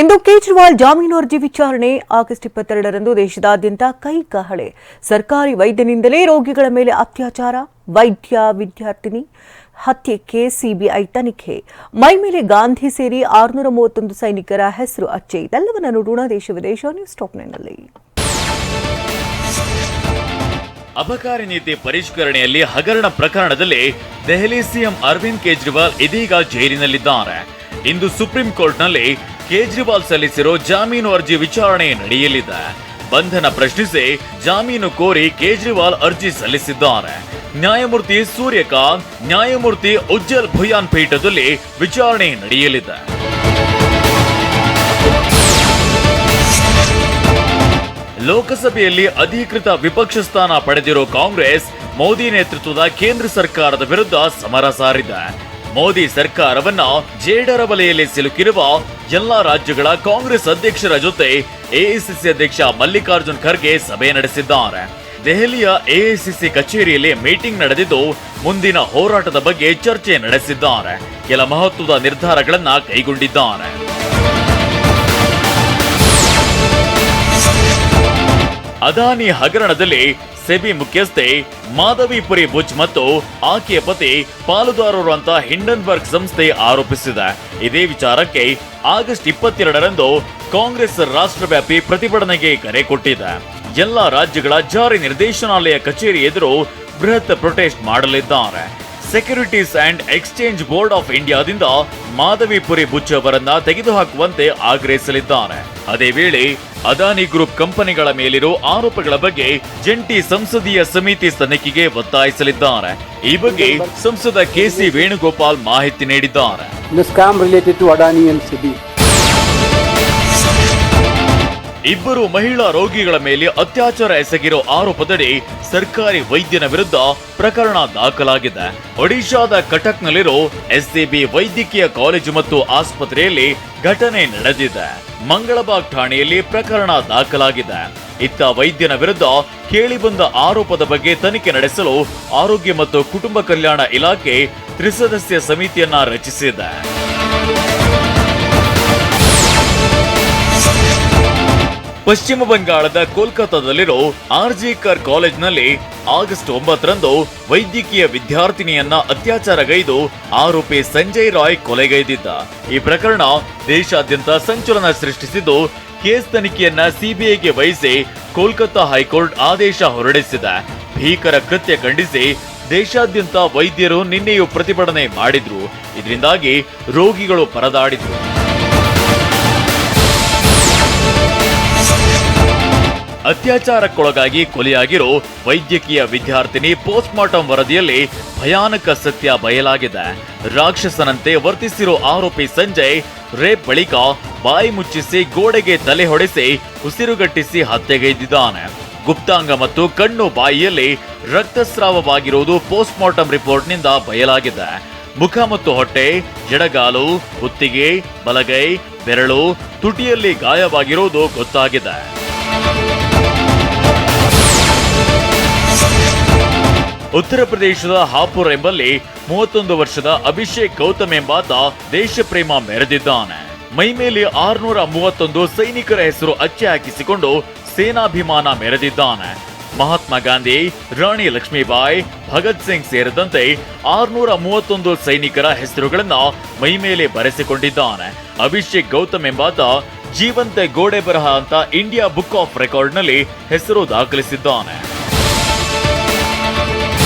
ಇಂದು ಕೇಜ್ರಿವಾಲ್ ಜಾಮೀನು ಅರ್ಜಿ ವಿಚಾರಣೆ ಆಗಸ್ಟ್ ಇಪ್ಪತ್ತೆರಡರಂದು ದೇಶದಾದ್ಯಂತ ಕೈ ಕಹಳೆ. ಸರ್ಕಾರಿ ವೈದ್ಯನಿಂದಲೇ ರೋಗಿಗಳ ಮೇಲೆ ಅತ್ಯಾಚಾರ, ವೈದ್ಯ, ವಿದ್ಯಾರ್ಥಿನಿ ಹತ್ಯೆಕ್ಕೆ ಸಿಬಿಐ ತನಿಖೆ. ಮೈ ಮೇಲೆ ಗಾಂಧಿ ಸೇರಿ ಆರುನೂರ ಮೂವತ್ತೊಂದು ಸೈನಿಕರ ಹೆಸರು ಅಚ್ಚೆ. ಇದೆಲ್ಲವನ್ನು ನೋಡೋಣ ದೇಶ ವಿದೇಶ ನ್ಯೂಸ್ ಟಾಪ್ ನೈನ್ನಲ್ಲಿ. ಅಬಕಾರಿ ನೀತಿ ಪರಿಷ್ಕರಣೆಯಲ್ಲಿ ಹಗರಣ ಪ್ರಕರಣದಲ್ಲಿ ದೆಹಲಿ ಸಿಎಂ ಅರವಿಂದ್ ಕೇಜ್ರಿವಾಲ್ ಇದೀಗ ಜೈಲಿನಲ್ಲಿದ್ದಾರೆ. ಇಂದು ಸುಪ್ರೀಂ ಕೋರ್ಟ್ನಲ್ಲಿ ಕೇಜ್ರಿವಾಲ್ ಸಲ್ಲಿಸಿರೋ ಜಾಮೀನು ಅರ್ಜಿ ವಿಚಾರಣೆ ನಡೆಯಲಿದೆ. ಬಂಧನ ಪ್ರಶ್ನಿಸಿ ಜಾಮೀನು ಕೋರಿ ಕೇಜ್ರಿವಾಲ್ ಅರ್ಜಿ ಸಲ್ಲಿಸಿದ್ದಾರೆ. ನ್ಯಾಯಮೂರ್ತಿ ಸೂರ್ಯಕಾಂತ್, ನ್ಯಾಯಮೂರ್ತಿ ಉಜ್ಜಲ್ ಭುಯಾನ್ ಪೀಠದಲ್ಲಿ ವಿಚಾರಣೆ ನಡೆಯಲಿದೆ. ಲೋಕಸಭೆಯಲ್ಲಿ ಅಧಿಕೃತ ವಿಪಕ್ಷ ಸ್ಥಾನ ಪಡೆದಿರೋ ಕಾಂಗ್ರೆಸ್ ಮೋದಿ ನೇತೃತ್ವದ ಕೇಂದ್ರ ಸರ್ಕಾರದ ವಿರುದ್ಧ ಸಮರ ಸಾರಿದೆ. ಮೋದಿ ಸರ್ಕಾರವನ್ನ ಜೇಡರ ಬಲೆಯಲ್ಲಿ ಸಿಲುಕಿರುವ ಎಲ್ಲಾ ರಾಜ್ಯಗಳ ಕಾಂಗ್ರೆಸ್ ಅಧ್ಯಕ್ಷರ ಜೊತೆ ಎಐಸಿಸಿ ಅಧ್ಯಕ್ಷ ಮಲ್ಲಿಕಾರ್ಜುನ್ ಖರ್ಗೆ ಸಭೆ ನಡೆಸಿದ್ದಾರೆ. ದೆಹಲಿಯ ಎಐಸಿಸಿ ಕಚೇರಿಯಲ್ಲಿ ಮೀಟಿಂಗ್ ನಡೆದಿದ್ದು, ಮುಂದಿನ ಹೋರಾಟದ ಬಗ್ಗೆ ಚರ್ಚೆ ನಡೆಸಿದ್ದಾರೆ. ಕೆಲ ಮಹತ್ವದ ನಿರ್ಧಾರಗಳನ್ನ ಕೈಗೊಂಡಿದ್ದಾರೆ. ಅದಾನಿ ಹಗರಣದಲ್ಲಿ ಸೆಬಿ ಮುಖ್ಯಸ್ಥೆ ಮಾಧವಿಪುರಿ ಬುಚ್ ಮತ್ತು ಆಕೆಯ ಪತಿ ಪಾಲುದಾರರು ಅಂತ ಹಿಂಡನ್ಬರ್ಗ್ ಸಂಸ್ಥೆ ಆರೋಪಿಸಿದೆ. ಇದೇ ವಿಚಾರಕ್ಕೆ ಆಗಸ್ಟ್ ಇಪ್ಪತ್ತೆರಡರಂದು ಕಾಂಗ್ರೆಸ್ ರಾಷ್ಟ್ರವ್ಯಾಪಿ ಪ್ರತಿಭಟನೆಗೆ ಕರೆ ಕೊಟ್ಟಿದೆ. ಎಲ್ಲ ರಾಜ್ಯಗಳ ಜಾರಿ ನಿರ್ದೇಶನಾಲಯ ಕಚೇರಿ ಎದುರು ಬೃಹತ್ ಪ್ರೊಟೆಸ್ಟ್ ಮಾಡಲಿದ್ದಾರೆ. Securities and exchange board of ಇಂಡಿಯಾದಿಂದ ಮಾಧವಿಪುರಿ ಬುಚ್ ಅವರನ್ನ ತೆಗೆದುಹಾಕುವಂತೆ ಆಗ್ರಹಿಸಲಿದ್ದಾರೆ. ಅದೇ ವೇಳೆ ಅದಾನಿ ಗ್ರೂಪ್ ಕಂಪನಿಗಳ ಮೇಲಿರೋ ಆರೋಪಗಳ ಬಗ್ಗೆ ಜಂಟಿ ಸಂಸದೀಯ ಸಮಿತಿ ತನಿಖೆಗೆ ಒತ್ತಾಯಿಸಲಿದ್ದಾರೆ. ಈ ಬಗ್ಗೆ ಸಂಸದ ಕೆಸಿ ವೇಣುಗೋಪಾಲ್ ಮಾಹಿತಿ ನೀಡಿದ್ದಾರೆ. ಇಬ್ಬರು ಮಹಿಳಾ ರೋಗಿಗಳ ಮೇಲೆ ಅತ್ಯಾಚಾರ ಎಸಗಿರೋ ಆರೋಪದಡಿ ಸರ್ಕಾರಿ ವೈದ್ಯನ ವಿರುದ್ಧ ಪ್ರಕರಣ ದಾಖಲಾಗಿದೆ. ಒಡಿಶಾದ ಕಟಕ್ನಲ್ಲಿರೋ ಎಸ್ಸಿಬಿ ವೈದ್ಯಕೀಯ ಕಾಲೇಜು ಮತ್ತು ಆಸ್ಪತ್ರೆಯಲ್ಲಿ ಘಟನೆ ನಡೆದಿದೆ. ಮಂಗಳಬಾಗ್ ಠಾಣೆಯಲ್ಲಿ ಪ್ರಕರಣ ದಾಖಲಾಗಿದೆ. ಇತ್ತ ವೈದ್ಯನ ವಿರುದ್ಧ ಕೇಳಿಬಂದ ಆರೋಪದ ಬಗ್ಗೆ ತನಿಖೆ ನಡೆಸಲು ಆರೋಗ್ಯ ಮತ್ತು ಕುಟುಂಬ ಕಲ್ಯಾಣ ಇಲಾಖೆ ತ್ರಿಸದಸ್ಯ ಸಮಿತಿಯನ್ನ ರಚಿಸಿದೆ. ಪಶ್ಚಿಮ ಬಂಗಾಳದ ಕೋಲ್ಕತ್ತಾದಲ್ಲಿರೋ ಆರ್ಜಿಕರ್ ಕಾಲೇಜ್ನಲ್ಲಿ ಆಗಸ್ಟ್ ಒಂಬತ್ತರಂದು ವೈದ್ಯಕೀಯ ವಿದ್ಯಾರ್ಥಿನಿಯನ್ನ ಅತ್ಯಾಚಾರಗೈದು ಆರೋಪಿ ಸಂಜಯ್ ರಾಯ್ ಕೊಲೆಗೈದಿದ್ದ. ಈ ಪ್ರಕರಣ ದೇಶಾದ್ಯಂತ ಸಂಚಲನ ಸೃಷ್ಟಿಸಿದ್ದು, ಕೇಸ್ ತನಿಖೆಯನ್ನ ಸಿಬಿಐಗೆ ವಹಿಸಿ ಕೋಲ್ಕತ್ತಾ ಹೈಕೋರ್ಟ್ ಆದೇಶ ಹೊರಡಿಸಿದೆ. ಭೀಕರ ಕೃತ್ಯ ಖಂಡಿಸಿ ದೇಶಾದ್ಯಂತ ವೈದ್ಯರು ನಿನ್ನೆಯೂ ಪ್ರತಿಭಟನೆ ಮಾಡಿದ್ರು. ಇದರಿಂದಾಗಿ ರೋಗಿಗಳು ಪರದಾಡಿದ್ರು. ಅತ್ಯಾಚಾರಕ್ಕೊಳಗಾಗಿ ಕೊಲೆಯಾಗಿರೋ ವೈದ್ಯಕೀಯ ವಿದ್ಯಾರ್ಥಿನಿ ಪೋಸ್ಟ್ ಮಾರ್ಟಂ ವರದಿಯಲ್ಲಿ ಭಯಾನಕ ಸತ್ಯ ಬಯಲಾಗಿದೆ. ರಾಕ್ಷಸನಂತೆ ವರ್ತಿಸಿರೋ ಆರೋಪಿ ಸಂಜಯ್ ರೇಪ್ ಬಳಿಕ ಬಾಯಿ ಮುಚ್ಚಿಸಿ ಗೋಡೆಗೆ ತಲೆ ಹೊಡೆಸಿ ಉಸಿರುಗಟ್ಟಿಸಿ ಹತ್ಯೆಗೈದಿದ್ದಾನೆ. ಗುಪ್ತಾಂಗ ಮತ್ತು ಕಣ್ಣು ಬಾಯಿಯಲ್ಲಿ ರಕ್ತಸ್ರಾವವಾಗಿರುವುದು ಪೋಸ್ಟ್ ಮಾರ್ಟಂ ರಿಪೋರ್ಟ್ನಿಂದ ಬಯಲಾಗಿದೆ. ಮುಖ ಮತ್ತು ಹೊಟ್ಟೆ ಎಡಗಾಲು ಕುತ್ತಿಗೆ ಬಲಗೈ, ಬೆರಳು, ತುಟಿಯಲ್ಲಿ ಗಾಯವಾಗಿರುವುದು ಗೊತ್ತಾಗಿದೆ. ಉತ್ತರ ಪ್ರದೇಶದ ಹಾಪುರ್ ಎಂಬಲ್ಲಿ ಮೂವತ್ತೊಂದು ವರ್ಷದ ಅಭಿಷೇಕ್ ಗೌತಮ್ ಎಂಬಾತ ದೇಶ ಪ್ರೇಮ ಮೆರೆದಿದ್ದಾನೆ ಮೈಮೇಲೆ ಆರ್ನೂರ ಮೂವತ್ತೊಂದು ಸೈನಿಕರ ಹೆಸರು ಅಚ್ಚೆ ಹಾಕಿಸಿಕೊಂಡು ಸೇನಾಭಿಮಾನ ಮೆರೆದಿದ್ದಾನೆ. ಮಹಾತ್ಮ ಗಾಂಧಿ, ರಾಣಿ ಲಕ್ಷ್ಮೀಬಾಯಿ, ಭಗತ್ ಸಿಂಗ್ ಸೇರಿದಂತೆ ಆರ್ನೂರ ಮೂವತ್ತೊಂದು ಸೈನಿಕರ ಹೆಸರುಗಳನ್ನ ಮೈಮೇಲೆ ಬರೆಸಿಕೊಂಡಿದ್ದಾನೆ. ಅಭಿಷೇಕ್ ಗೌತಮ್ ಎಂಬಾತ ಜೀವಂತ ಗೋಡೆ ಬರಹ ಅಂತ ಇಂಡಿಯಾ ಬುಕ್ ಆಫ್ ರೆಕಾರ್ಡ್ನಲ್ಲಿ ಹೆಸರು ದಾಖಲಿಸಿದ್ದಾನೆ.